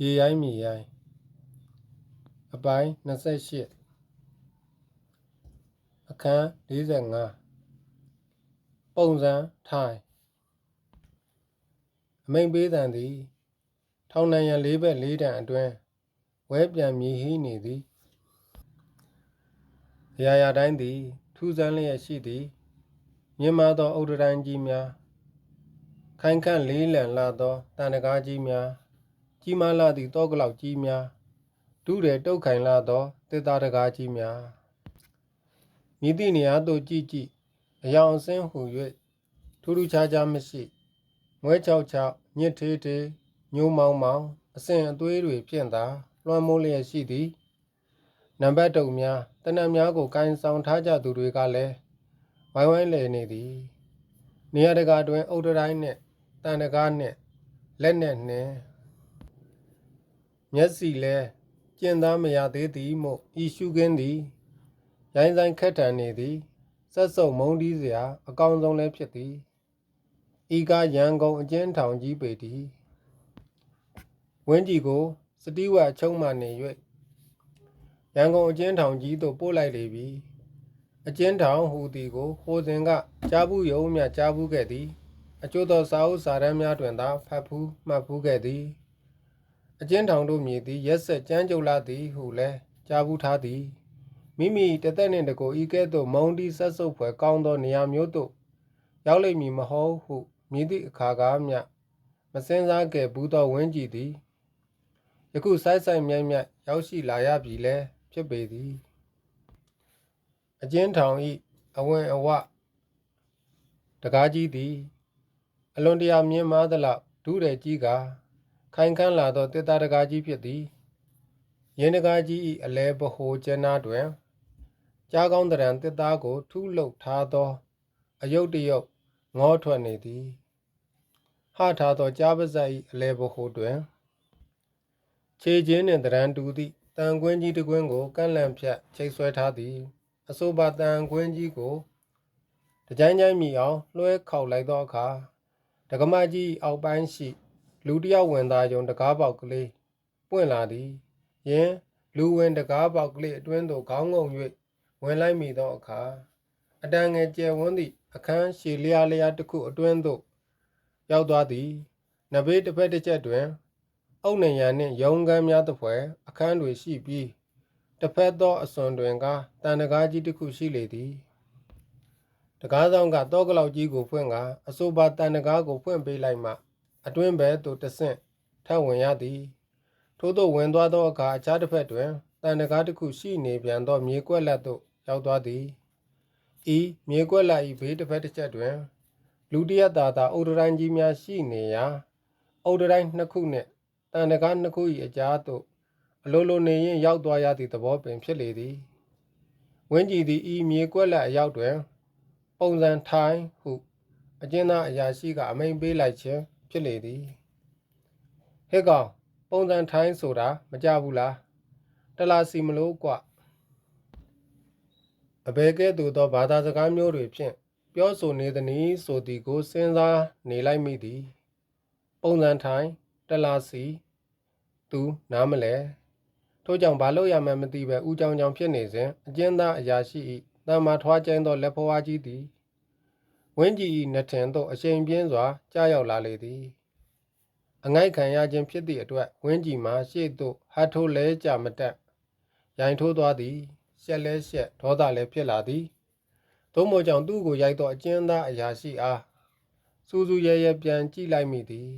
ရေရိုင်းမြေရိုင်းအပိုင်း28အခန်း45ပုံစံထိုင်အမိန်ပေးတန်သည် ထောင်နံရန်လေးဘက်လေးတန်အတွင်းဝဲပြန်မြည်ဟိနေသည်အရာရာတိုင်းသည် ထူးဆန်းလျက်ရှိသည်မြင်မာသောအုတ်တတိုင်းကြီးများခိုင်ခန့်လေးလံလာသောတန်တကားကြီးများ ကြီးမားလာသည့်တောကလောက်ကြီးများဒုရဲတုတ်ခိုင်လာသောတေတာတကားကြီးများမြည်သည့်နေရာသို့ကြည့်ကြည့်အယောင်အစင်းဟူ၍ထူးထူးခြားခြားမရှိမွဲချောက်ချောက်ညစ်သေးသေးညိုးမောင်းမောင်းအစင်အသွေးတွေဖြင့်သာလွှမ်းမိုးလျက်ရှိသည်နံပါတ်တုံများတနက်များကိုကိုင်းဆောင်ထားကြသူတွေကလည်းဝိုင်းဝိုင်းလည်နေသည် နေရာတကာတွင်အုတ်တတိုင်းနှင့်တန်တကားနှင့်လက်နဲ့နှင့် မျက်စီလဲကျင်သားမရသေးသည်မို့ဤရှုခင်းသည်ရိုင်းဆိုင်ခက်ထန်နေသည်ဆက်စုပ်မုံတီးစရာ အကောင်းဆုံးလည်းဖြစ်သည်ဤကရန်ကုန်အကျဉ်းထောင်ကြီးပေသည်ဝင်းကြီးကို စတိဝအချုံမှနေ၍ရန်ကုန်အကျဉ်းထောင်ကြီးသို့ပို့လိုက်လေပြီအကျဉ်းထောင်ဟူသည်ကိုဟိုစဉ်ကကြားဘူးယုံမြကြားဘူးခဲ့သည် အကျိုးသောစာအုပ်စာတမ်းများတွင်သာဖတ်ဖူးမှတ်ဖူးခဲ့သည် အကျဉ်းထောင်တို့မြည်သည်ရက်ဆက်ကြမ်းကြုတ်လာသည်ဟုလည်းကြားဘူးထားသည်မိမိတသက်နှင့်တကိုဤကဲ့သို့မုံတီးဆက်ဆုပ်ဖွယ်ကောင်းသောနေရာမျိုးသို့ရောက်လိမ့်မည်မဟုတ်ဟုမြည်သည့်အခါကားမျှမစင်စားခဲ့ဘူးသောဝင်းကြည်သည်ယခုဆိုင်ဆိုင်မြိုက်မြိုက်ရောက်ရှိလာရပြီလဲဖြစ်ပေသည်အကျဉ်းထောင်ဤအဝင်အဝတကားကြီးသည် အလွန်တရာမြင့်မားသလောက်ဒုရဲကြီးက ခိုင်ခန့်လာသောတေတာတကားကြီးဖြစ်သည်ရင်းတကားကြီး၏အလဲဘဟိုကျန်းနာတွင်ကြားကောင်းတရံတစ်သားကိုထုလုတ်ထားသော အယုတ်တယုတ်ငေါထွက်နေသည်ဟထားသောကြားပါဇက်၏အလဲဘဟိုတွင်ခြေချင်းနှင့်တရံတူသည့်တန်ကွင်းကြီးတစ်ကွင်းကိုကန့်လန့်ဖြတ်ချိတ်ဆွဲထားသည် အဆိုပါတန်ကွင်းကြီးကိုတကြိုင်ကြိုင်မိအောင်လွှဲခေါက်လိုက်သောအခါဒကမကြီးအောက်ပိုင်းရှိ လူတစ်ယောက်ဝင်သားယုံတကားပေါက်ကလေးပွင့်လာသည်ယင်လူဝင်တကားပေါက်ကလေးအတွင်းသို့ခေါင်းငုံ၍ဝင်လိုက်မိသောအခါအတန်ငယ်ကျယ်ဝန်းသည့်အခန်းရှည်လျားလျားတစ်ခုအတွင်းသို့ရောက်သွားသည်နဘေးတစ်ဖက်တစ်ချက်တွင်အုတ်နရံနှင့်ရုံကမ်းများသဖွယ်အခန်းတွေရှိပြီးတစ်ဖက်သောအစွန်တွင်ကတန်တကားကြီးတစ်ခုရှိလေသည်တကားဆောင်ကတောကလောက်ကြီးကိုဖွင့်ကအဆိုပါတန်တကားကိုဖွင့်ပေးလိုက်မှ အတွင်းဘက်သို့တဆင့်ထပ်ဝင်ရသည် ထို့သောဝင်သွားသောအခါအခြားတစ်ဖက်တွင်တန်တကားတစ်ခုရှိနေပြန်သောမြေကွက်လက်သို့ရောက်သွားသည်ဤမြေကွက်လက်၏ဘေးတစ်ဖက်တစ်ချက်တွင် လူတရက်သာသာအုတ်တိုင်းကြီးများရှိနေရာအုတ်တိုင်းနှစ်ခုနှင့်တန်တကားနှစ်ခု၏အကြားသို့အလိုလိုနေရင်ရောက်သွားရသည့်သဘောပင်ဖြစ်လေသည်ဝင်းကြည်သည်ဤမြေကွက်လက်အရောက်တွင် ပုံစံထိုင်ဟု အကျဉ်းသားအရာရှိကအမိန်ပေးလိုက်ခြင်း ဖြစ်လေသည်ဟဲ့ကောင်ပုံစံထိုင်းဆိုတာမကြဘူးလားတလားစီမလို့ကွအဘဲကဲ့သို့သောဘာသာစကားမျိုးတွေဖြင့်ပြောဆိုနေသည်နည်းဆိုသည်ကိုစဉ်းစားနေလိုက်မိသည် ပုံစံထိုင်းတလားစီသူနားမလဲထို့ကြောင့်ဘာလို့ရမှန်းမသိပဲဦးကြောင်ကြောင်ဖြစ်နေစဉ်အကျဉ်းသားအရာရှိ၏တမ္မာထွားကျင်းသောလက်ဖွားကြီးသည် ဝင်းကြီး၏နှထင်သို့အရှိန်ပြင်းစွာကြားရောက်လာလေသည်အငိုက်ခံရခြင်းဖြစ်သည့်အတွက်ဝင်းကြီးမှာရှေ့သို့ဟတ်ထိုးလဲကြမတက်ရိုင်ထိုးသွားသည်ရှက်လဲရှက်ဒေါသလည်းဖြစ်လာသည်သို့မို့ကြောင့်သူ့ကိုရိုက်သောအကျဉ်းသားအရာရှိအားစူးစူးရဲရဲပြန်ကြည့်လိုက်မိသည်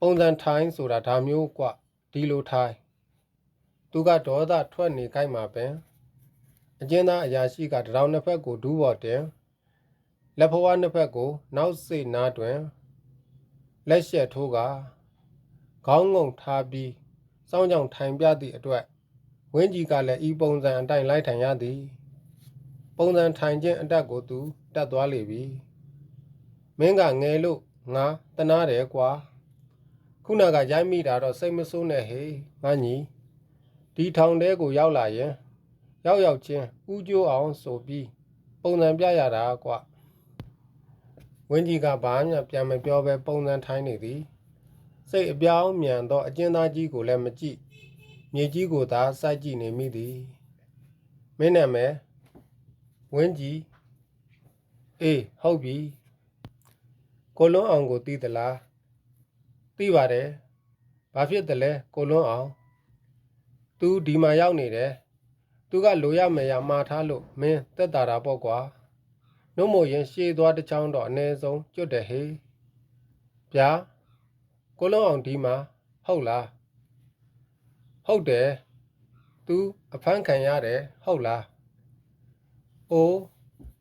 ပုံစံထိုင်းဆိုတာဒါမျိုးกว่าဒီလိုထိုင်းသူကဒေါသထွက်နေခိုက်မှာပင်အကျဉ်းသားအရာရှိကတရောင်နှစ်ဖက်ကိုဒူးပေါ်တင် လက်ဖွားနှစ်ဖက်ကို နောက်စိတ်နားတွင်လက်ရှက်ထိုးကခေါင်းငုံထားပြီးစောင်းကြောင်ထိုင်ပြသည့်အတွက်ဝင်းကြီးကလည်းဤပုံစံအတိုင်းလိုက်ထိုင်ရသည် ပုံစံထိုင်ခြင်းအတက်ကိုသူတက်သွားလေပြီမင်းကငယ်လို့ငါတနာတယ်ကွာခုနကရိုက်မိတာတော့စိတ်မဆိုးနဲ့ဟေးငါညီဒီထောင်တဲကိုရောက်လာရင် ရောက်ရောက်ချင်းဥကျိုးအောင်ဆိုပြီးပုံစံပြရတာကွာ ဝင်းကြီးကဘာမှပြန်မပြောပဲပုံစံထိုင်းနေသည်စိတ်အပြောင်းမြန်သောအကျဉ်းသားကြီးကိုလည်းမကြည့်မြေကြီးကိုသာစိုက်ကြည့်နေမိသည်မင်းနာမည်ဝင်းကြီးအေးဟုတ်ပြီကိုလွန်းအောင်ကိုသိသလားသိပါတယ်ဘာဖြစ်တယ်လဲကိုလွန်းအောင် तू ဒီမှာရောက်နေတယ်သူကလိုရမယ်ရမှားထားလို့မင်းတက်တာတာပေါ့ကွာ နှုတ်မို့ရင်ရှေးသွားတစ်ချောင်းတော့အ ਨੇ ဆုံးကျွတ်တယ်ဟေးဗျာကိုလုံးအောင်ဒီမှာဟုတ်လားဟုတ်တယ် तू အဖမ်းခံရတယ်ဟုတ်လားအိုး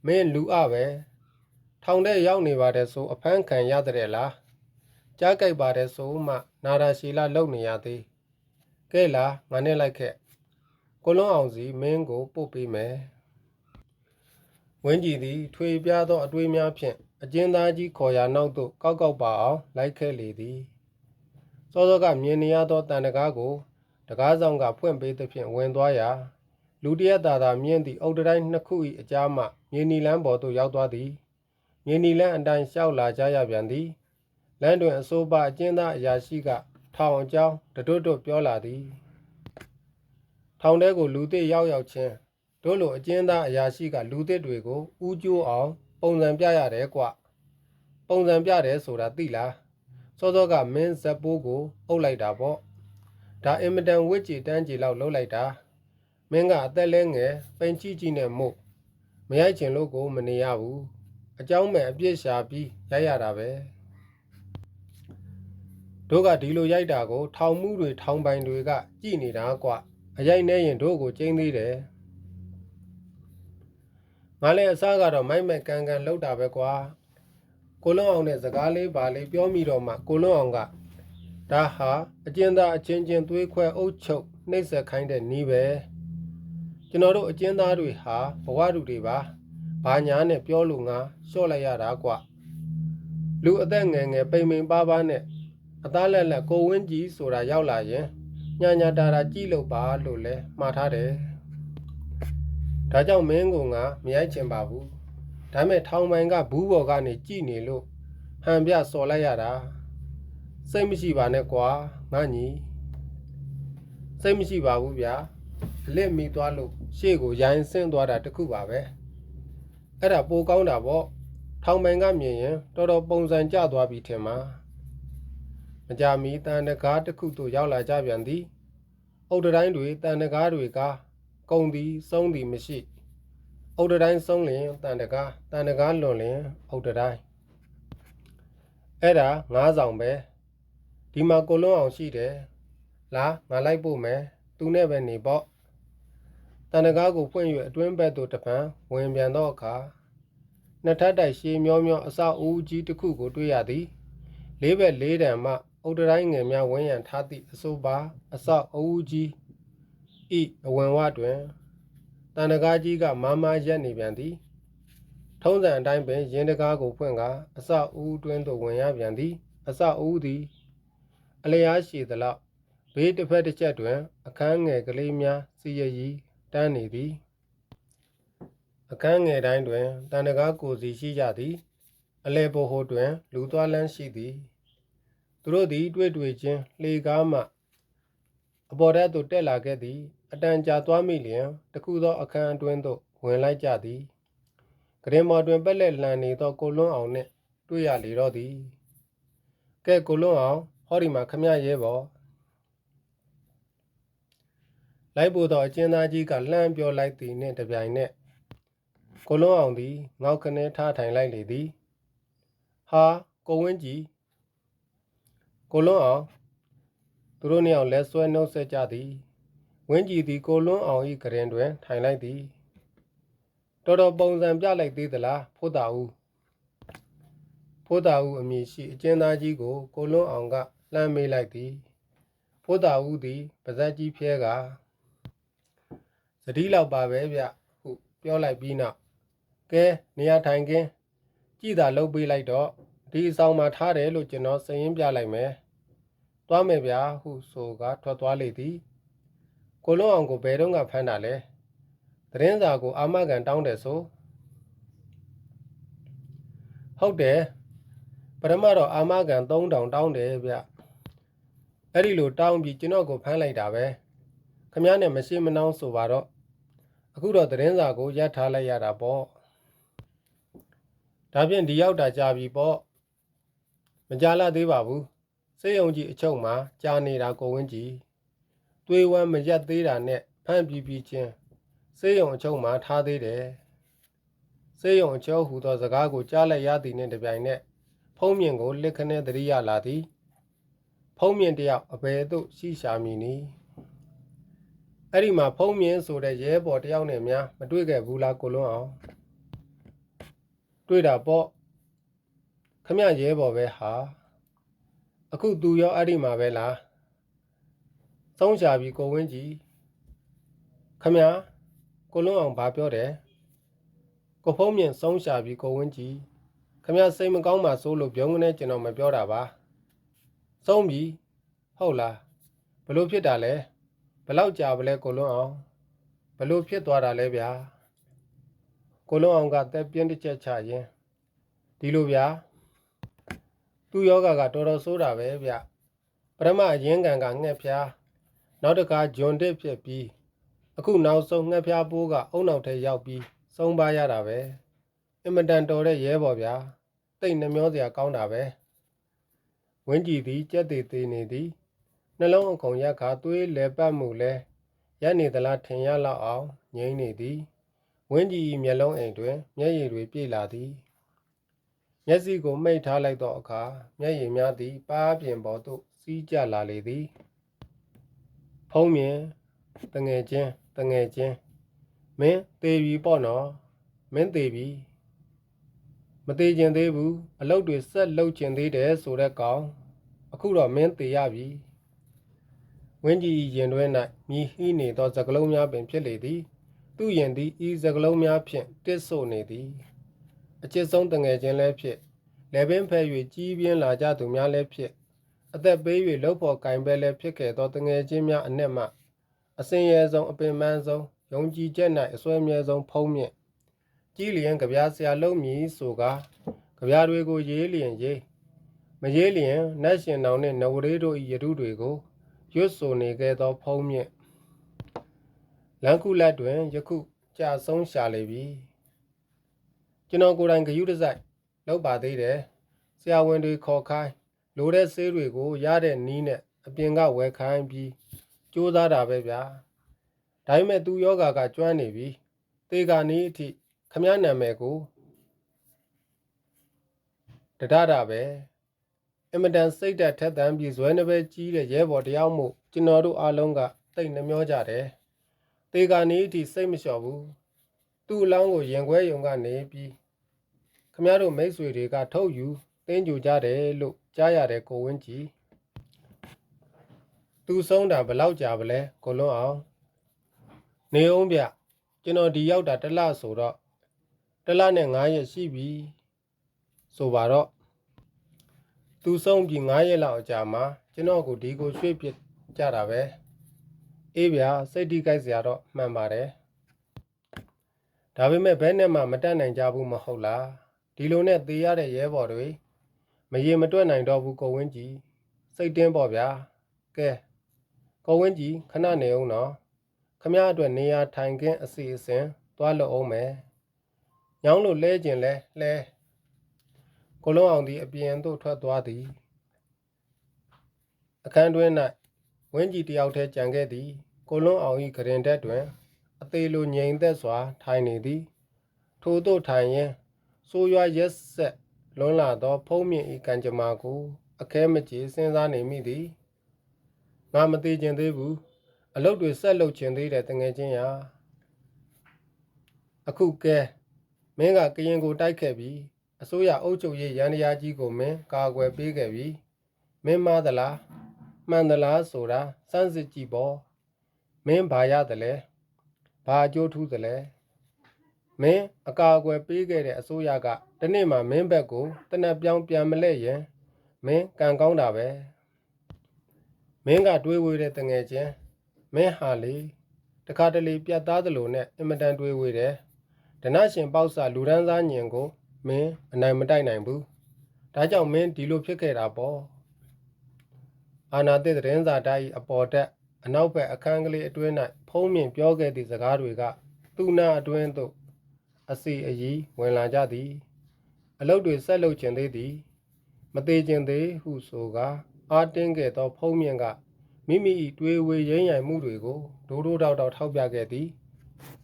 မင်းလူအပဲထောင်ထဲရောက်နေပါတယ်ဆိုအဖမ်းခံရတဲ့လားကြားကြိုက်ပါတယ်ဆိုမှနာရာရှီလာလုံနေရသေးကဲလားငါနဲ့လိုက်ခဲ့ကိုလွန်းအောင်စီမင်းကိုပို့ပေးမယ် ဝင်းကြည်သည်ထွေပြားသောအတွေးများဖြင့်အကျဉ်းသားကြီးခေါ်ရာနောက်သို့ကောက်ကောက်ပါအောင်လိုက်ခဲ့လေသည်စောစောကမြင်နေရသောတန်တကားကိုတကားဆောင်ကဖွင့်ပေးသဖြင့်ဝင်သွားရာလူတရက်သာသာမြင့်သည့်အုတ်တိုင်းနှစ်ခု၏အကြားမှမြေနီလန်းပေါ်သို့ရောက်သွားသည်မြေနီလန်းအတိုင်းလျှောက်လာကြရပြန်သည်လမ်းတွင်အစိုးပါအကျဉ်းသားအရာရှိက ထောင်အကြောင်းတတွတ်တွတ်ပြောလာသည်ထောင်ထဲကိုလူသစ်ရောက်ရောက်ချင်း တို့လိုအကျဉ်းသားအရာရှိကလူသစ်တွေကိုဥကျိုးအောင် ပုံစံပြရတယ်ကွပုံစံပြတယ်ဆိုတာသိလားစောစောကမင်းဇက်ပိုးကိုအုပ်လိုက်တာပေါ့ဒါအင်မတန်ဝစ်ကြည်တန်းကြည်လောက်လှုပ်လိုက်တာမင်းကအသက်လဲငယ်ပိန်ချီကြီးနဲ့မို့မရိုက်ချင်လို့ကိုမနေရဘူးအเจ้าမဲ့အပြစ်ရှာပြီးရိုက်ရတာပဲတို့ကဒီလိုရိုက်တာကို ထောင်မှုတွေထောင်ပိုင်တွေကကြည်နေတာကွ အရိုက်နေရင်တို့ကိုကျင်းသေးတယ် ငါလည်းအစားကတော့မိုက်မိုက်ကန်ကန်လောက်တာပဲကွာကိုလွန်းအောင်နဲ့စကားလေးပါလေးပြောမိတော့မှကိုလွန်းအောင်ကဒါဟာအကျဉ်းသားအချင်းချင်းသွေးခွဲအုပ်ချုပ်နှိပ်စက်ခိုင်းတဲ့နီးပဲကျွန်တော်တို့အကျဉ်းသားတွေဟာဘဝတူတွေပါဘာညာနဲ့ပြောလို့ငါလျှော့လိုက်ရတာကွလူအသက်ငယ်ငယ်ပိန်ပိန်ပါးပါးနဲ့အသားလက်လက်ကိုဝင်းကြီးဆိုတာရောက်လာရင်ညာညာတာတာကြည့်လို့ပါလို့လဲမှားထားတယ်။ ဒါကြောင့်မင်းကငါမရိုက်ချင်ပါဘူး။ဒါမဲ့ထောင်ပိုင်ကဘူးဘော်ကနေကြည်နေလို့ဟန်ပြစော်လိုက်ရတာ။စိတ်မရှိပါနဲ့ကွာငါညီ။စိတ်မရှိပါဘူးဗျာ။အလက်မိသွားလို့ရှေ့ကိုရိုင်းဆင်းသွားတာတခုပါပဲ။အဲ့ဒါပိုကောင်းတာပေါ့။ထောင်ပိုင်ကမြင်ရင်တော်တော်ပုံစံကျသွားပြီထင်မှာ။မကြမီတန်တကားတစ်ခုသို့ရောက်လာကြပြန်သည်။အုတ်တတိုင်းတွေတန်တကားတွေက ကုံသည်စုံးသည်မရှိ။အုတ်တတိုင်းစုံးလင်တန်တကားတန်တကားလွန်လင်အုတ်တတိုင်းအဲ့ဒါငါးဆောင်ပဲဒီမှာကိုလွန်းအောင်ရှိတယ်။လာငါလိုက်ပို့မယ်။သူနဲ့ပဲနေပေါ့။တန်တကားကိုဖွင့်၍အတွင်းဘက်သို့တပံဝင်ပြန်သောအခါနှစ်ထပ်တိုက်ရှည်မျောမျောအစအဦးကြီးတစ်ခုကိုတွေ့ရသည်။လေးဘက်လေးတံမှအုတ်တတိုင်းငယ်များဝန်းရံထားသည့်အဆိုပါအဆောက်အဦကြီး ဤအဝင်ဝတွင်တန်တကားကြီးကမာမာရက်နေပြန်သည် ထုံးစံအတိုင်းပင်ရင်းတကားကိုဖွင့်ကအဆောက်အဦတွင်သို့ဝင်ရပြန်သည် အဆောက်အဦသည် အလျားရှိသလောက်ဘေးတစ်ဖက်တစ်ချက်တွင် အခန်းငယ်ကလေးများစီရရီတန်းနေသည်အခန်းငယ်တိုင်းတွင်တန်တကားကိုစီရှိကြသည် အလဲဘိုဟိုတွင် လူသွားလန်းရှိသည် သူတို့သည် တွေ့တွေ့ချင်းလှေကားမှအပေါ်ဓာတ်သို့တက်လာခဲ့သည် အတန်ကြာသွားမိလျင်တခုသောအခန်းအတွင်းသို့ဝင်လိုက်ကြသည်ကရင်မော်တွင်ပက်လက်လှန်နေသောကိုလွန်းအောင်နှင့်တွေ့ရလေတော့သည်ကဲကိုလွန်းအောင်ဟောဒီမှာခမရဲပေါ်လိုက်ပို့သောအကျဉ်းသားကြီးကလှမ်းပြောလိုက်သည်နှင့်တပြိုင်နက်ကိုလွန်းအောင်သည်ငေါက်ခနဲထားထိုင်လိုက်လေသည်ဟာကိုဝင်းကြီးကိုလွန်းအောင်သူတို့နှစ်ယောက်လက်ဆွဲနှုတ်ဆက်ကြသည် ဝင်းကြည်သည်ကိုလွန်းအောင်၏ကရင်တွင် ထိုင်လိုက်သည်တော်တော်ပုံစံပြလိုက်သေးသလားဖိုးတာဦးဖိုးတာဦးအမည်ရှိအကျဉ်းသားကြီးကိုကိုလွန်းအောင်ကလှမ်းမေးလိုက်သည်ဖိုးတာဦးသည်ပါဇက်ကြီးဖျဲကသတိလောက်ပါပဲဗျဟုပြောလိုက်ပြီးနောက်ကဲနေရာထိုင်ခင်းကြည်သာလှုပ်ပေးလိုက်တော့ဒီအဆောင်မှာထားတယ်လို့ကျွန်တော်စရင်ပြလိုက်မယ်သွားမယ်ဗျာဟုဆိုကထွက်သွားလေသည် ကိုလွန်အောင်ကိုဘယ်တော့ကဖမ်းတာလဲသတင်းစာကိုအာမခံတောင်းတယ်ဆိုဟုတ်တယ်ပထမတော့အာမခံ3000တောင်းတယ်ဗျအဲ့ဒီလိုတောင်းပြီးကျွန်တော်ကိုဖမ်းလိုက်တာပဲခမည်းနဲ့မရှိမနှောင်းဆိုပါတော့အခုတော့သတင်းစာကိုရပ်ထားလိုက်ရတာပေါ့ဒါဖြင့်ဒီရောက်တာကြာပြီပေါ့မကြလာသေးပါဘူးစေယုံကြီးအချုပ်မှာကြာနေတာကိုဝင်းကြီး သွေးဝမ်းမရက်သေးတာနဲ့ဖမ်းပြီးပြီးချင်းစေယုံအချုပ်မှာထားသေးတယ်စေယုံအချုပ်ဟူသောစကားကိုကြားလိုက်ရသည်နှင့်တပြိုင်နက်ဖုံးမြင့်ကိုလက်ခနဲ့တရိရလာသည်ဖုံးမြင့်တယောက်အဘယ်သို့ရှိရှာမည်နည်းအဲ့ဒီမှာဖုံးမြင့်ဆိုတဲ့ရဲဘော်တယောက်နဲ့များမတွေ့ခဲ့ဘူးလားကိုလွန်းအောင်တွေ့တာပေါ့ခမရဲဘော်ပဲဟာအခုသူရောအဲ့ဒီမှာပဲလား သုံးရှာပြီးကိုဝင်းကြီးခမကိုလွန်းအောင်ဘာပြောတယ်ကိုဖုံးမြင့်သုံးရှာပြီးကိုဝင်းကြီးခမစိတ်မကောင်းမှစိုးလို့ပြုံးကနေကျွန်တော်မပြောတာပါဆုံးပြီဟုတ်လားဘလို့ဖြစ်တာလဲဘလောက်ကြာပလဲကိုလွန်းအောင်ဘလို့ဖြစ်သွားတာလဲဗျာကိုလွန်းအောင်ကတက်ပြင်းတစ်ချက်ချရင်ဒီလိုဗျာသူ့ယောဂကတော်တော်ဆိုးတာပဲဗျပရမအရင်ကံကငှက်ဖျား နောက်တခါဂျွန်တစ်ဖြစ်ပြီးအခုနောက်ဆုံးငှက်ဖျားပိုးကအုံနောက်ထဲရောက်ပြီးဆုံးပါရတာပဲအင်မတန်တော်တဲ့ရဲဘော်ဗျာတိတ်နှမျောစရာကောင်းတာပဲဝင်းကြည်သည်ကြက်သေးသေးနေသည်နှလုံးအကုန်ရက်ခါသွေးလဲပတ်မှုလဲရက်နေသလားထင်ရလောက်အောင်ငိမ့်နေသည်ဝင်းကြည်၏မျက်လုံးအိမ်တွင် မျက်ရည်တွေပြည့်လာသည်မျက်စိကိုမှိတ်ထားလိုက်သောအခါမျက်ရည်များသည်ပါးပြင်ပေါ်သို့စီးကျလာလေသည် ဖုံးမြင်တငယ်ချင်းတငယ်ချင်းမင်းသေးပြီပေါ့နော်မင်းသေးပြီမသေးခြင်းသေးဘူးအလုပ်တွေဆက်လုပ်ခြင်းသေးတယ်ဆိုတဲ့ကောင်အခုတော့မင်းသေးရပြီဝင်းကြီးရင်တွဲ၌မြည်ဟီးနေသောစကလုံးများပင်ဖြစ်လေသည် သူ့ရင်သည်ဤစကလုံးများဖြင့်တစ်ဆို့နေသည်အချစ်ဆုံးတငယ်ချင်းလည်းဖြစ်လေပင်ဖဲ၍ကြီးပြင်းလာကြသူများလည်းဖြစ် အသက်ပေး၍လှုပ်ဖို့ကင်ပဲလည်းဖြစ်ခဲ့သောတငယ်ချင်းများအနက်မှအစင်ရဲဆုံးအပင်ပန်းဆုံးယုံကြည်ချက်၌အစွဲမြဲဆုံးဖုံးမြင့်ကြီးလျင်ကြပြားဆရာလုံးမည်ဆိုကားကြပြားတွေကိုရေးလျင်ရေးမရေးလျင်နတ်ရှင်တော်နှင့်နဝရေတို့၏ယတုတွေကိုရွတ်ဆိုနေခဲ့သောဖုံးမြင့်လန်ခုလက်တွင်ယခုကြာဆုံးရှာလေပြီကျွန်တော်ကိုယ်တိုင်ဂယုတစိုက်လောက်ပါသေးတယ်ဆရာဝန်တွေခေါ်ခိုင်း လိုတဲ့ဆေးတွေကိုရတဲ့နီးနဲ့အပြင်ကဝယ်ခိုင်းပြီးစူးစမ်းတာပဲဗျာဒါပေမဲ့သူယောဂါကကျွမ်းနေပြီသေကာနီးအထိခမည်းနာမည်ကိုတဒတာပဲအင်မတန်စိတ်တက်ထက်သန်ပြီးဇွဲနှပဲကြီးတဲ့ရဲဘော်တယောက်မို့ကျွန်တော်တို့အားလုံးကတိတ်နှမျောကြတယ်သေကာနီးအထိစိတ်မလျှော့ဘူးသူ့အလောင်းကိုရင်ခွဲယုံကနေပြီးခမည်းတော်မိတ်ဆွေတွေကထုတ်ယူတင်းကြူကြတယ်လို့ ကြားရတဲ့ကိုဝင်းကြီးသူဆုံးတာဘလောက်ကြာပလဲကိုလွန်းအောင်နေအောင်ဗျကျွန်တော်ဒီရောက်တာတစ်လဆိုတော့တစ်လနဲ့9ရက်ရှိပြီဆိုပါတော့သူဆုံးပြီး9ရက်လောက်အကြာမှာကျွန်တော်ကိုဒီကိုရွှေ့ပြကြတာပဲအေးဗျာစိတ်တိကြိုက်စရာတော့မှန်ပါတယ်ဒါပေမဲ့ဘဲနဲ့မှမတက်နိုင်ကြဘူးမဟုတ်လားဒီလိုနဲ့သေရတဲ့ရဲဘော်တွေ မရေမတွက်နိုင်တော့ဘူးကိုဝင်းကြီးစိတ်တင်းပေါ့ဗျာကဲကိုဝင်းကြီးခဏနေအောင်နော်ခမရအတွက်နေရာထိုင်ခင်းအစီအစဉ်သွားလို့အောင်မယ်ညောင်းလို့လဲကျင်လဲလဲကိုလုံးအောင်သည်အပြင်သို့ထွက်သွားသည်အခန်းတွင်၌ဝင်းကြီးတယောက်တည်းကြံခဲ့သည်ကိုလုံးအောင်၏ကရင်တက်တွင်အသေးလိုငြိမ်သက်စွာ ထိုင်နေသည် ထိုသို့ထိုင်ရင်ဆိုးရွားရက်ဆက် လွန်လာသောဖုံးမြင့်ဤကံကြမ္မာကိုအခဲမကြေစဉ်းစားနေမိသည်ငါမသေးခြင်းသေးဘူးအလုပ်တွေဆက်လုပ်ခြင်းသေးတယ်တငယ်ချင်းရာအခုကဲမင်းကကရင်ကိုတိုက်ခဲ့ပြီးအစိုးရအုပ်ချုပ်ရေးရန်တရားကြီးကိုမင်းကာကွယ်ပေးခဲ့ပြီးမင်းမသလားမှန်သလားဆိုတာစမ်းစစ်ကြည့်ပေါ့မင်းဘာရတယ်လဲဘာအကျိုးထူးသလဲ မင်းအကာအကွယ်ပေးခဲ့တဲ့အစိုးရကဒီနေ့မှမင်းဘက်ကိုတနက်ပြောင်းပြန်မလဲရင်မင်းကံကောင်းတာပဲမင်းကတွေးဝေးတဲ့တငယ်ချင်းမင်းဟာလေတခါတလေပြတ်သားသလိုနဲ့အင်မတန်တွေးဝေးတယ်ဒနရှင်ပေါ့စာလူဒန်းစားညင်ကိုမင်းအနိုင်မတိုက်နိုင်ဘူးဒါကြောင့်မင်းဒီလိုဖြစ်ခဲ့တာပေါ့အာနာတိသတင်းစာတိုက်အပေါ်တက်အနောက်ဘက်အခန်းကလေးအတွင်း၌ဖုံးမြင်ပြောခဲ့သည့်စကားတွေကသူနာအတွင်းသို့ အစီအီဝင်လာကြသည် အလုတ်တွေဆက်လုပ်ခြင်းသေးသည် မသေးခြင်းသေးဟုဆိုကာအာတင်းခဲ့သောဖုံးမြင့်ကမိမိ၏တွေးဝေရင်းရိုင်မှုတွေကိုဒိုးဒိုးတောက်တောက်ထောက်ပြခဲ့သည်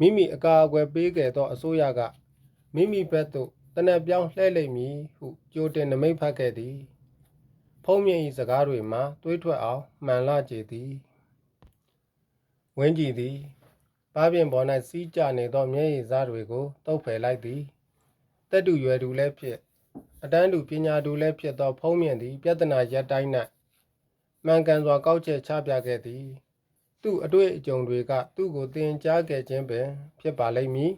မိမိအကာအကွယ်ပေးခဲ့သောအစိုးရကမိမိဘက်သို့တနက်ပြောင်းလှည့်လိမ့်မည်ဟုကြိုတင်နမိတ်ဖတ်ခဲ့သည် ဖုံးမြင့်၏စကားတွေမှာတွေးထွက်အောင်မှန်လာကြသည်ဝင်းကြည့်သည် ပါးပြင်ပေါ်၌စီးကြနေသောမျက်ရည်စားတွေကိုတုပ်ဖယ်လိုက်သည်တက်တူရွယ်တူလည်းဖြစ်အတန်းတူပညာတူလည်းဖြစ်သောဖုံးမြင့်သည် ပြဿနာရက်တိုင်း၌မှန်ကန်စွာကောက်ချက်ချပြခဲ့သည် သူ့အတွေ့အကြုံတွေကသူ့ကိုသင်ကြားခဲ့ခြင်းပင် ဖြစ်ပါလိမ့်မည်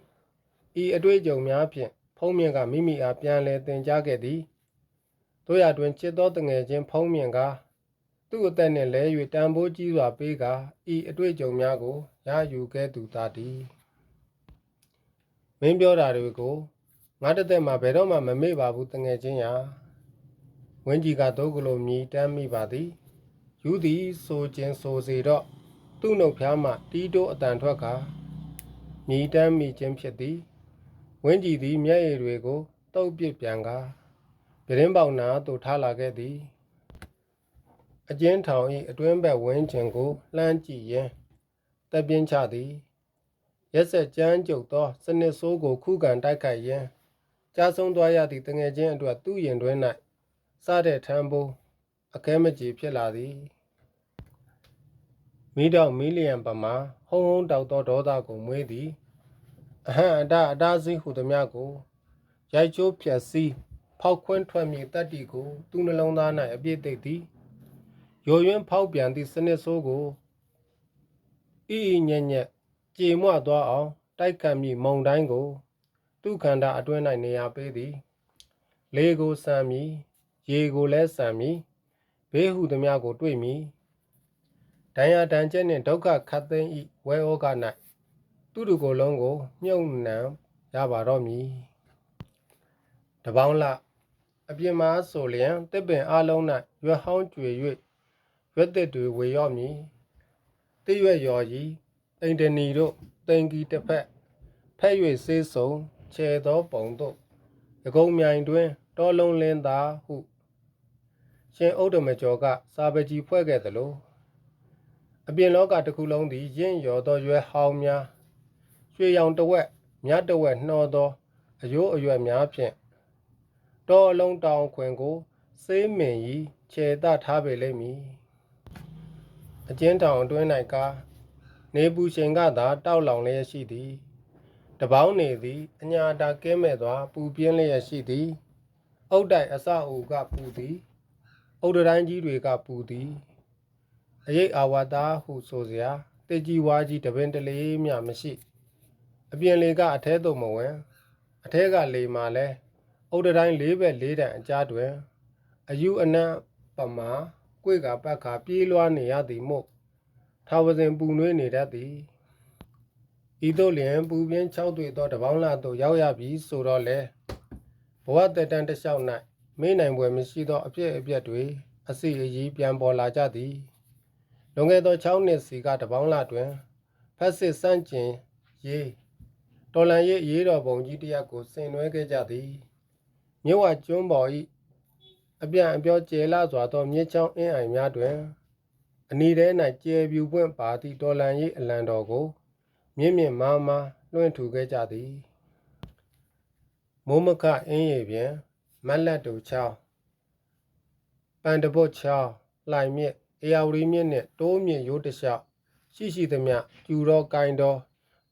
ဤအတွေ့အကြုံများဖြင့်ဖုံးမြင့်ကမိမိအားပြန်လည်သင်ကြားခဲ့သည်တို့ရတွင်ချစ်သောတငယ်ချင်းဖုံးမြင့်ကား သူ့အသက်နှင့်လဲ၍တန်ဖိုးကြီးစွာပေးကာဤအတွေ့အကြုံများကိုရယူခဲ့သူသာတည်းမင်းပြောတာတွေကိုငါတစ်သက်မှဘယ်တော့မှမမေ့ပါဘူးတငယ်ချင်းရာဝင်းကြီးကဒုက္ကလိုမြည်တမ်းမိပါသည်ယူသည်ဆိုခြင်းဆိုစေတော့သူ့နှုတ်ဖျားမှတီးတိုးအတန်ထွက်ကာမြည်တမ်းမိခြင်းဖြစ်သည်ဝင်းကြီးသည်မျက်ရည်တွေကိုတုပ်ပစ်ပြန်ကာပြတင်းပေါက်နာသို့ထားလာခဲ့သည် အကျဉ်းထောင်၏အတွင်းဘက်ဝင်းကျင်ကိုလှမ်းကြည့်ရင်းတပ်ပြင်းချသည်ရက်ဆက်ကြမ်းကြုတ်သောစနစ်ဆိုးကိုခုခံတိုက်ခိုက်ရင်းကြားဆုံးသွားရသည့်တငယ်ချင်းအတွက်သူ့ရင်တွင်၌စတဲ့ထမ်းဖို့အကဲမကြီးဖြစ်လာသည်မိတော့မီလီယံပမာဟုံးဟုံးတောက်သောဒေါသကိုမွေးသည်အဟံအတအတားစီးဟုသည်များကိုရိုက်ချိုးဖြက်စီးဖောက်ခွင်းထွက်မြေတတ္တိကိုသူ့နှလုံးသား၌အပြည့်သိပ်သည် ရိုယွင်းဖောက်ပြန်သည့်စနစ်ဆိုးကိုဤဤညံ့ညက်ကြေမွသွားအောင် တိုက်ခံမိမုံတိုင်းကိုသူ့ခန္ဓာအတွင်း၌နေရာပေးသည် လေကိုစံမီရေကိုလည်းစံမီဘေးဟုသည်များကိုတွေ့မီဒဏ်ရာဒဏ်ချက်နှင့်ဒုက္ခခတ်သိမ်းဤဝဲဩက၌သူတို့ကိုယ်လုံးကိုမြုပ်နှံရပါတော့မည်တပေါင်းလအပြင်မှာဆိုလျင်တစ်ပင်အလုံး၌ရွက်ဟောင်းကျွေ၍ ရွက်တစ်တွေဝေရော့မည်တိရွက်ရော်ကြီးတိန်တနီတို့တိန်ကီတစ်ဖက်ဖက်၍စေးစုံခြေသောပုံတို့ရကုံမြိုင်တွင်တောလုံးလင်းသာဟုရှင်ဥဒ္ဓမကျော်ကစာပကြီးဖွဲ့ခဲ့သလိုအပြင်လောကတစ်ခုလုံးသည်ရင့်ရော်သောရွယ်ဟောင်းများရွှေရောင်တဝက်မြတ်တဝက်နှောသောအယိုးအရွယ်များဖြင့်တောအလုံးတောင်ခွင်ကိုစေးမင်ဤခြေတထားပေလိမ့်မည် အကျဉ်းထောင်အတွင်း၌ကနေပူရှင်ကသာတောက်လောင်လျက်ရှိသည်တပေါင်းနေသည်အညာတာကဲမဲ့သောပူပြင်းလျက်ရှိသည်အုတ်တိုက်အစအူကပူသည်အုတ်တိုင်းကြီးတွေကပူသည်အရေးအာဝါဒဟုဆိုစရာတေကြီးဝါကြီးတပင်တလေးမျှမရှိအပြင်လေကအထဲသို့မဝင်အထဲကလေမှာလဲအုတ်တိုင်းလေးဘက်လေးတန်အကြားတွင်အယူအနံ့ပမာ ကွေ့ကပတ်ခါပြေးလွှားနေရသည်မို့ထာဝစဉ်ပူနွေးနေတတ်သည်ဤသို့လျင်ပူပြင်း၆တွေ့သောတပေါင်းလာသို့ရောက်ရပြီဆိုတော့လေဘဝတက်တန်းတစ်လျှောက်၌မေးနိုင်ပွဲမရှိသောအပြည့်အပြည့်တွေအစီအီးပြန်ပေါ်လာကြသည်လွန်ခဲ့သော6နှစ်စီကတပေါင်းလာတွင်ဖက်စစ်စန့်ကျင်ရေးတော်လန်ရေးရေးတော်ပုံကြီးတရက်ကိုဆင်နွှဲခဲ့ကြသည်မြဝကျွန်းပေါ်၏ အပြန်အပြောကျဲလာစွာသောမြစ်ချောင်းအင်းအိုင်များတွင်အနီးထဲ၌ကျဲပြူပွင့်ပါသည့်တော်လန်ရေးအလံတော်ကို မြင့်မြင့်မားမားလွှင့်ထူခဲ့ကြသည်မိုးမခအင်းရည်ဖြင့်မက်လက်တူချောင်းပန်တပုတ်ချောင်းလှိုင်မြစ်အေယာဝတီမြစ်နှင့်တိုးမြင့်ရိုးတလျှောက်ရှိရှိသမျှကျူတော်ကိုင်းတော်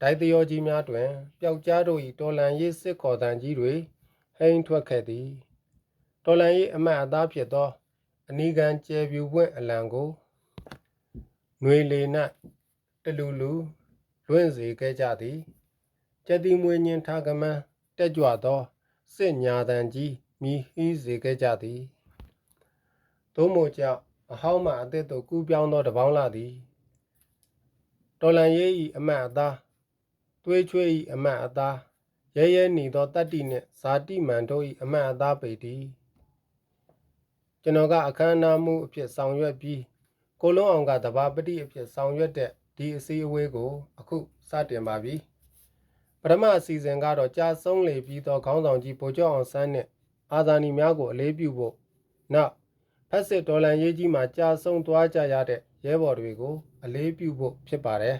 ဒိုက်တယောကြီးများတွင်ပျောက်ကြားတို့၏တော်လန်ရေးစစ်ခေါ်တန်ကြီးတွေဟိန်ထွက်ခဲ့သည် တော်လန်ရေးအမတ်အသားဖြစ်သော အနီကန်ကျဲပြူပွင့်အလံကိုຫນွေလေ၌တလူလူလွင့်စေခဲ့ကြသည်ကျက်တိမွေးညင်းထားကမန်းတက်ကြွသောစစ်ညာတန်ကြီးမိဟီးစေခဲ့ကြသည်သို့မို့ကြောင့်အဟောင်းမှအသစ်သို့ကူးပြောင်းသောတပေါင်းလာသည်တော်လန်ရေး၏အမတ်အသားသွေးချွေး၏အမတ်အသားရဲရဲနေသောတတ္တိနှင့်ဇာတိမန်တို့၏အမတ်အသားပေသည် ကျွန်တော်ကအခမ်းအနားမှုအဖြစ်ဆောင်ရွက်ပြီးကိုလွန်းအောင်ကတဘာပတိအဖြစ်ဆောင်ရွက်တဲ့ဒီအစည်းအဝေးကို အခုစတင်ပါပြီပထမအစီအစဉ်ကတော့ကြာဆုံးလေပြီးသောခေါင်းဆောင်ကြီးဗိုလ်ချုပ်အောင်ဆန်းနဲ့အာဇာနည်များကိုအလေးပြုဖို့နောက်ဖက်စစ်ဒေါ်လန်ရေးကြီးမှာကြာဆုံးသွားကြရတဲ့ရဲဘော်တွေကိုအလေးပြုဖို့ဖြစ်ပါတယ်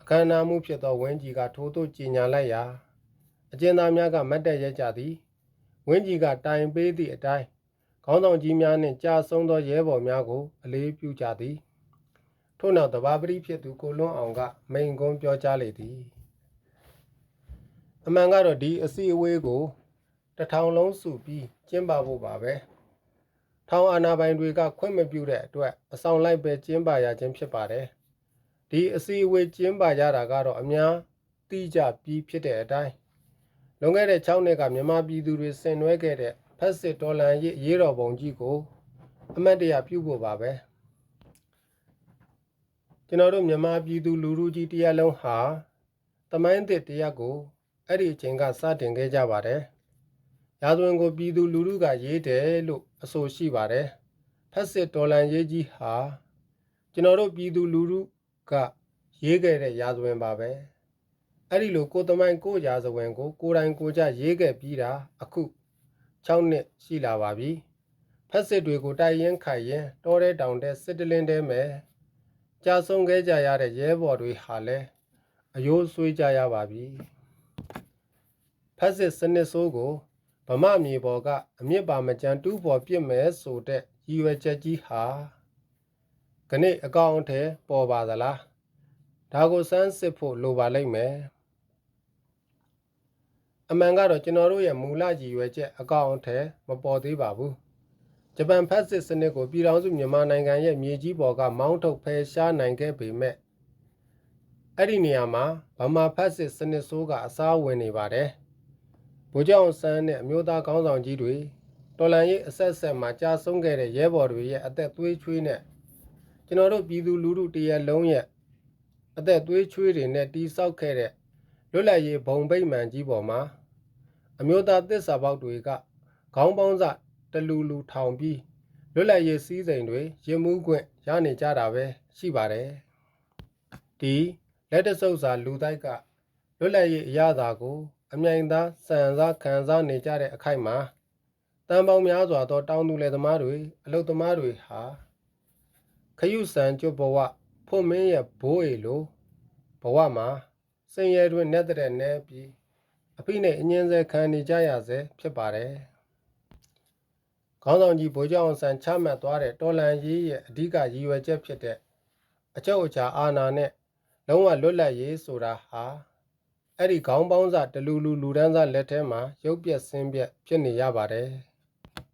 အခမ်းအနားမှုဖြစ်သောဝင်းကြီးကထိုးထိုးကြီးညာလိုက်ရာအကျဉ်းသားများကမတ်တက်ရဲကြသည်ဝင်းကြီးကတိုင်ပေးသည့်အတိုင်း ခေါင်းဆောင်ကြီးများနှင့်ကြာဆုံးသောရဲဘော်များကို အလေးပြုကြသည်ထို့နောက်တဘာပတိဖြစ်သူကိုလွန်းအောင်က မိန်ကုန်းပြောကြားလေသည်အမှန်ကတော့ဒီအစည်းအဝေးကိုတစ်ထောင်လုံးစုပြီးကျင်းပဖို့ပါပဲထောင်အာဏာပိုင်တွေက ခွင့်မပြုတဲ့အတွက်အဆောင်လိုက်ပဲကျင်းပရခြင်းဖြစ်ပါတယ်ဒီအစည်းအဝေးကျင်းပရတာကတော့အများသိကြပြီးဖြစ်တဲ့အတိုင်းလွန်ခဲ့တဲ့6နှစ်ကမြန်မာပြည်သူတွေဆင်နွှဲခဲ့တဲ့ ဖက်စစ်ဒေါ်လာရေးရေးတော်ပုံကြီးကိုအမတ်တရပြုဖို့ပါပဲကျွန်တော်တို့မြန်မာပြည်သူလူထုကြီးတရားလုံးဟာတမိုင်းသစ်တရားကိုအဲ့ဒီအချိန်ကစတင်ခဲ့ကြပါတယ်ရာဇဝင်ကိုပြည်သူလူထုကရေးတယ်လို့အဆိုရှိပါတယ်ဖက်စစ်ဒေါ်လာရေးကြီးဟာကျွန်တော်တို့ပြည်သူလူထုကရေးခဲ့တဲ့ရာဇဝင်ပါပဲအဲ့ဒီလိုကိုယ်တမိုင်းကိုရာဇဝင်ကိုကိုယ်တိုင်ကိုယ်ကြရေးခဲ့ပြီးတာအခု 6နှစ်ရှိလာပါပြီဖက်စစ်တွေကိုတိုက်ရင်ခိုက်ရင်တောထဲတောင်ထဲစစ်တလင်းထဲမယ်ကြာဆုံးခဲ့ကြရတဲ့ရဲဘော်တွေဟာလည်းအယိုးဆွေးကြရပါပြီဖက်စစ်စနစ်ဆိုးကိုဗမာမြေပေါ်ကအမြင့်ပါမကြံတူးပေါ်ပြစ်မယ်ဆိုတဲ့ရည်ရွယ်ချက်ကြီးဟာခဏအကောင့်ထဲပေါ်ပါသလားဒါကိုစမ်းစစ်ဖို့လိုပါလိမ့်မယ် အမှန်ကတော့ကျွန်တော်တို့ရဲ့မူလရည်ရွယ်ချက်အကောင့်ထဲမပေါ်သေးပါဘူးဂျပန်ဖက်စစ်စနစ်ကိုပြည်ထောင်စုမြန်မာနိုင်ငံရဲ့မြေကြီးပေါ်ကမောင်းထုတ်ဖယ်ရှားနိုင်ခဲ့ပေမဲ့အဲ့ဒီနေရာမှာဗမာဖက်စစ်စနစ်ဆိုးကအစားဝင်နေပါတယ်ဗိုလ်ချုပ်ဆန်းနဲ့အမျိုးသားကောင်းဆောင်ကြီးတွေတော်လန်ရေးအဆက်ဆက်မှာကြာဆုံးခဲ့တဲ့ရဲဘော်တွေရဲ့အသက်သွေးချွေးနဲ့ကျွန်တော်တို့ပြည်သူလူထုတရက်လုံးရဲ့အသက်သွေးချွေးတွေနဲ့တီးဆောက်ခဲ့တဲ့ လွတ်လပ်ရေးဘုံဗိမှန်ကြီးပေါ်မှာအမျိုးသားသစ္စာပေါက်တွေကခေါင်းပေါင်းစတလူလူထောင်ပြီးလွတ်လပ်ရေးစည်းစိမ်တွေရင်မှုခွင့်ရနေကြတာပဲရှိပါတယ်ဒီလက်တဆုပ်စာလူတိုက်ကလွတ်လပ်ရေးအရသာကိုအမြိုင်သားစံစားခံစားနေကြတဲ့အခိုက်မှာတန်ပေါင်းများစွာသောတောင်သူလယ်သမားတွေအလုတ်သမားတွေဟာခရုဆန်ကျွတ်ဘဝဖွမင်းရဲ့ဘိုးအေလိုဘဝမှာ စင်ရဲတွင်နဲ့တဲ့နဲ့ပြီးအဖိနဲ့အငင်းစဲခံနေကြရစေဖြစ်ပါတယ်ခေါင်းဆောင်ကြီးဗိုလ်ချုပ်အောင်ဆန်းချမှတ်သွားတဲ့တော်လန်ရေးရဲ့အဓိကရည်ရွယ်ချက်ဖြစ်တဲ့အချုပ်အခြာအာဏာနဲ့လုံးဝလွတ်လပ်ရေးဆိုတာဟာအဲ့ဒီခေါင်းပေါင်းစတလူလူလူဒန်းစားလက်ထဲမှာရုပ်ပြက်ဆင်းပြက်ဖြစ်နေရပါတယ်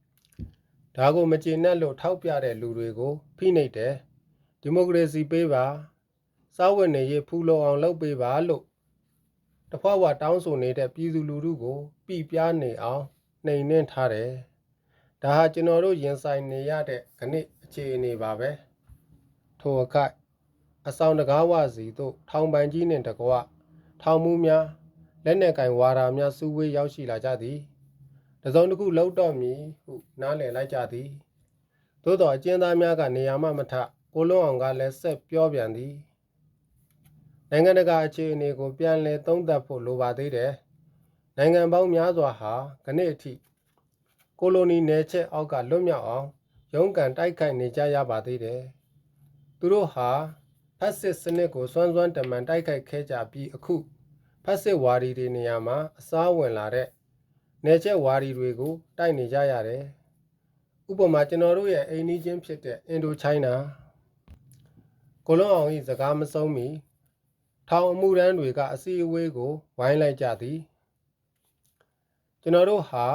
။ဒါကိုမကျေနပ်လို့ထောက်ပြတဲ့လူတွေကိုဖိနှိပ်တယ်။ဒီမိုကရေစီပေးပါ။စားဝတ်နေရေးဖူလုံအောင်လုပ်ပေးပါလို့ တဖွာဖွာတောင်းဆိုနေတဲ့ပြည်သူလူထုကိုပြပြနေအောင်နှိမ်နှင်းထားတယ်။ဒါဟာကျွန်တော်တို့ရင်ဆိုင်နေရတဲ့ခဏအခြေအနေပါပဲ။ထိုအခါအဆောင်တကားဝစီတို့ထောင်ပန်ကြီးနှင့်တကွထောင်မှုများလက်နက်ကင်ဝါရာများစုဝေးရောက်ရှိလာကြသည်တစုံတစ်ခုလောက်တော့မည်ဟုနားလည်လိုက်ကြသည်သို့သောအကျဉ်းသားများကနေရာမှမထကိုလွန်အောင်ကလည်းဆက်ပြောပြန်သည် နိုင်ငံတကာအခြေအနေကိုပြန်လည်သုံးသပ်ဖို့လိုပါသေးတယ်နိုင်ငံပေါင်းများစွာဟာခဏအထိကိုလိုနီနယ်ချက်အောက်ကလွတ်မြောက်အောင်ရုန်းကန်တိုက်ခိုက်နေကြရပါသေးတယ်သူတို့ဟာဖက်စစ်စနစ်ကိုစွမ်းစွမ်းတမန်တိုက်ခိုက်ခဲ့ကြပြီးအခုဖက်စစ်ဝါဒီတွေနေရာမှာအစားဝင်လာတဲ့နေချက်ဝါဒီတွေကိုတိုက်နေကြရတယ်။ဥပမာကျွန်တော်တို့ရဲ့အိမ်နီးချင်းဖြစ်တဲ့အင်ဒိုချိုင်းနာကိုလွန်အောင်၏စကားမဆုံးမီ ထောင်အမှုရန်တွေကအစည်းအဝေးကို ဝိုင်းလိုက်ကြသည်။ကျွန်တော်တို့ဟာ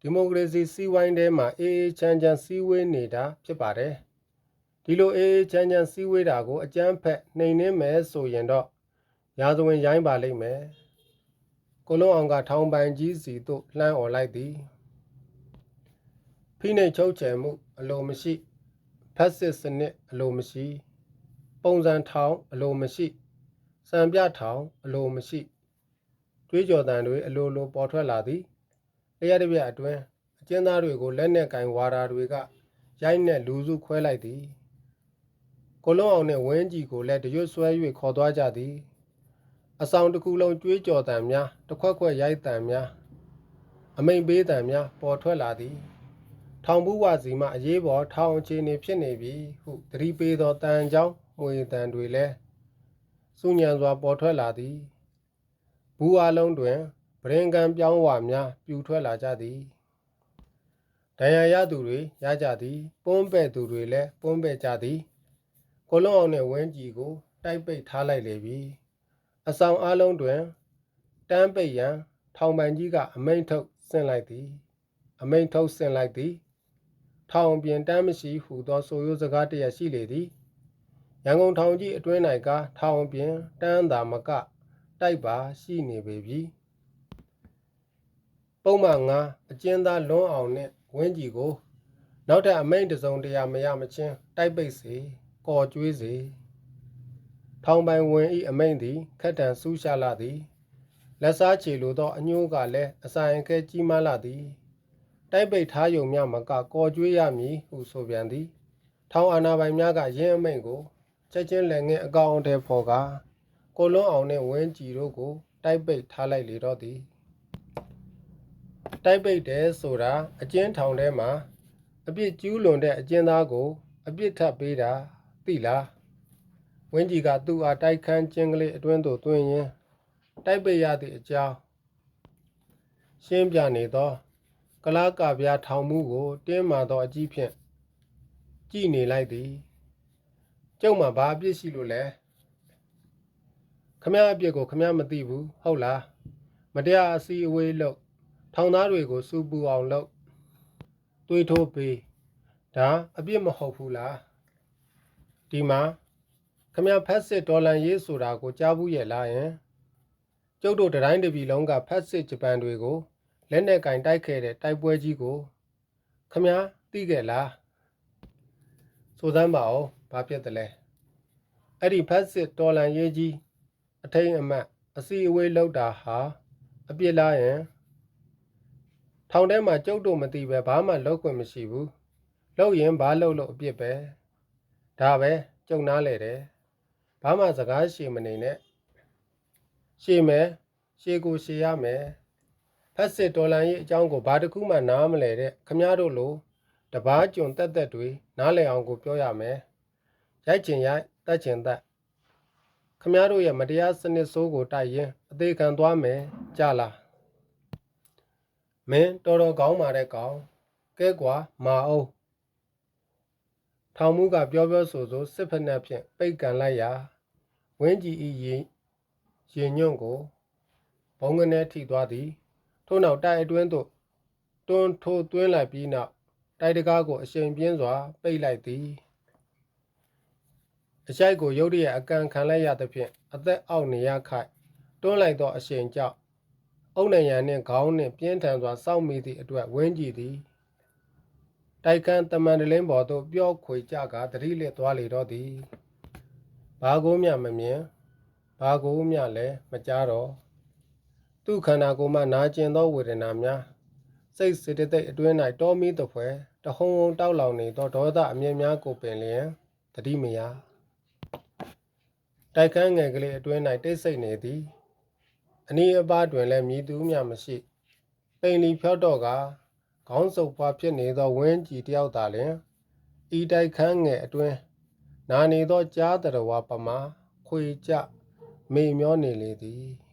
ဒီမိုကရေစီစီးဝိုင်းထဲမှာအေးအေးချမ်းချမ်းစည်းဝေးနေတာဖြစ်ပါတယ်။ဒီလိုအေးအေးချမ်းချမ်းစည်းဝေးတာကိုအကြမ်းဖက်နှိမ်နှင်းမယ်ဆိုရင်တော့ရာဇဝင်ရိုင်းပါလိမ့်မယ်ကိုလုံးအောင်ကထောင်ပန်ကြီးစီသို့လှမ်းអော်လိုက်သည်ဖိနှိပ်ချုပ်ချယ်မှုအလိုမရှိဖက်စစ်စနစ်အလိုမရှိ ပုံစံထောင်အလိုမရှိ စံပြထောင်အလိုမရှိတွေးကြော်တန်တွေအလိုလိုပေါ်ထွက်လာသည်လျှက်တပြက်အတွင်းအကျဉ်းသားတွေကိုလက်နက်ကင်ဝါရာတွေကရိုက်နဲ့လူစုခွဲလိုက်သည်ကိုလုံးအောင်နှင့်ဝင်းကြီးကိုလည်းတရွတ်ဆွဲ၍ခေါ်သွားကြသည်အဆောင်တစ်ခုလုံးကြွေးကြော်တံများတစ်ခွက်ခွက်ရိုက်တံများအမိန်ပေးတံများပေါ်ထွက်လာသည် ထောင်ဘူးဝစီမှအရေးပေါ်ထောင်အခြေအနေဖြစ်နေပြီဟုသတိပေးသောတန်ကြောင်းမွေတန်တွေလည်း စုညံစွာပေါ်ထွက်လာသည်ဘူးအလုံးတွင်ဗရင်ကန်ပြောင်းဝများပြူထွက်လာကြသည်ဒဏ်ရာရသူတွေရကြသည်ပွန်းပဲ့သူတွေလည်းပွန်းပဲ့ကြသည်ကိုလုံးအောင်နှင့်ဝင်းကြီးကိုတိုက်ပိတ်ထားလိုက်လေပြီအဆောင်အလုံးတွင်တန်းပိတ်ရန်ထောင်ပိုင်ကြီးကအမိန့်ထုတ်ဆင့်လိုက်သည် အမိန့်ထုတ်ဆင့်လိုက်သည် ထောင်ပြင်တမ်းမရှိဟုသောဆိုရိုးစကားတရက်ရှိလေသည် ရန်ကုန်ထောင်ကြီးအတွင်း၌ကထောင်ပြင်တန်းသာမက တိုက်ပါရှိနေပေပြီပုံမှန်9အကျဉ်းသားလွန်းအောင်နှင့်ဝင်းကြီးကိုနောက်ထပ်အမိန့်တစ်စုံတရာမရမချင်းတိုက်ပိတ်စေကော်ကျွေးစေထောင်ပိုင်ဝင်ဤအမိန့်သည်ခက်တန်ဆူးရှာလာသည်လက်စားချေလိုသောအညိုးကလည်းအဆိုင်ခဲကြီးမားလာသည်တိုက်ပိတ်ထားယုံများမက ကော်ကျွေးရမည်ဟုဆိုပြန်သည် ထောင်အာဏာပိုင်များကရင်းအမိန့်ကို ချက်ချင်းလက်ငင်းအကောင်အထည်ဖော်ကာကိုလွန်းအောင်နှင့်ဝင်းကြည်တို့ကို တိုက်ပိတ်ထားလိုက်လေတော့သည်တိုက်ပိတ်တယ်ဆိုတာအကျဉ်းထောင်ထဲမှာအပြစ်ကျူးလွန်တဲ့အကျဉ်းသားကို အပြစ်ထပ်ပေးတာသိလားဝင်းကြည်ကသူ့အားတိုက်ခန်းကျင်းကလေးအတွင်းသို့တွင်ရင်းတိုက်ပိတ်ရသည့်အကြောင်းရှင်းပြနေသောကလားကပြားထောင်မှုကို တင်းမာသောအကြီးဖြင့်ကြည်နေလိုက်သည် ကျုပ်မှာဘာအပြစ်ရှိလို့လဲခမရအပြစ်ကိုခမရမသိဘူးဟုတ်လားမတရားအစည်းအဝေးလုပ်ထောင်သားတွေကိုစူပူအောင်လုပ်တွေးထိုးပေးဒါအပြစ်မဟုတ်ဘူးလားဒီမှာခမရဖက်စစ်ဒေါ်လန်ရေးဆိုတာကိုကြားဘူးရဲ့လားယင်ကျုပ်တို့တတိုင်းတစ်ပြည်လုံးကဖက်စစ်ဂျပန်တွေကိုလက်နဲ့ကင်တိုက်ခဲ့တဲ့တိုက်ပွဲကြီးကိုခမည်းသိခဲ့လားဆိုစမ်းပါဦး ဘာဖြစ်တယ်လဲအဲ့ဒီဖက်စစ်တော်လန်ရေးကြီးအထိန်အမတ်အစီအဝေးလောက်တာဟာအပြစ်လားရင်ထောင်ထဲမှာကျုပ်တို့မသိပဲဘာမှလုပ်ခွင့်မရှိဘူးလုပ်ရင်ဘာလုပ်လို့အပြစ်ပဲဒါပဲကျုံနားလေတယ်ဘာမှစကားရှည်မနေနဲ့ရှည်မယ်ရှည်ကိုရှည်ရမယ်ဖက်စစ်ဒေါ်လာရေးအကြောင်းကိုဘာတစ်ခုမှနားမလဲတဲ့ခမားတို့လိုတပားကျွန်တက်တက်တွေနားလည်အောင်ကိုပြောရမယ် ရိုက်ချင်ရိုက်တက်ချင်တက်ခမားတို့ရဲ့မတရားစနစ်ဆိုးကိုတိုက်ရင်အသေးခံသွားမယ်ကြလားမင်းတော်တော်ကောင်းပါတဲ့ကောင်ကဲကွာမာအောင်ထောင်မှုကပြောပြောဆိုဆိုစစ်ဖက်နှက်ဖြင့်ပိတ်ကန်လိုက်ရာဝင်းကြီးဤရင်ရင်ညွန့်ကိုဘုံကနေထိသွားသည်ထို့နောက်တိုက်အတွင်းသို့တွန်းထိုးသွင်းလိုက်ပြီးနောက်တိုက်တကားကိုအရှိန်ပြင်းစွာပိတ်လိုက်သည် အရှိုက်ကိုရုတ်တရက်အကန်ခံလိုက်ရသဖြင့်အသက်အောက်နေရခိုက်တွန်းလိုက်သောအရှိန်ကြောင့်အုတ်နံရံနှင့်ခေါင်းနှင့်ပြင်းထန်စွာစောက်မိသည့်အတွက်ဝင်းကြည့်သည်တိုက်ကန်တမန်တလင်းပေါ်သို့ပျော့ခွေကြကာသတိလစ်သွားလေတော့သည်ဘာကိုမျှမမြင်ဘာကိုမျှလည်းမကြားတော့သူ့ခန္ဓာကိုယ်မှနာကျင်သောဝေဒနာများစိတ်စေတသိက်အတွင်း၌တောမီးတဖွဲတဟုံဟုံတောက်လောင်နေသောဒေါသအမြင့်များကိုပင်လျင်တတိမယ တိုက်ခန်းငယ်ကလေးအတွင်း၌တိတ်ဆိတ်နေသည်အနီးအပါးတွင်လည်းမြည်သူမျှမရှိပိန်လီဖြော့တော့ကခေါင်းစုပ်ဖွာဖြစ်နေသောဝင်းကြီးတယောက်သာလျှင်ဤတိုက်ခန်းငယ်အတွင်းနာနေသောကြားတရဝပမာခွေကြမေမျောနေလေသည်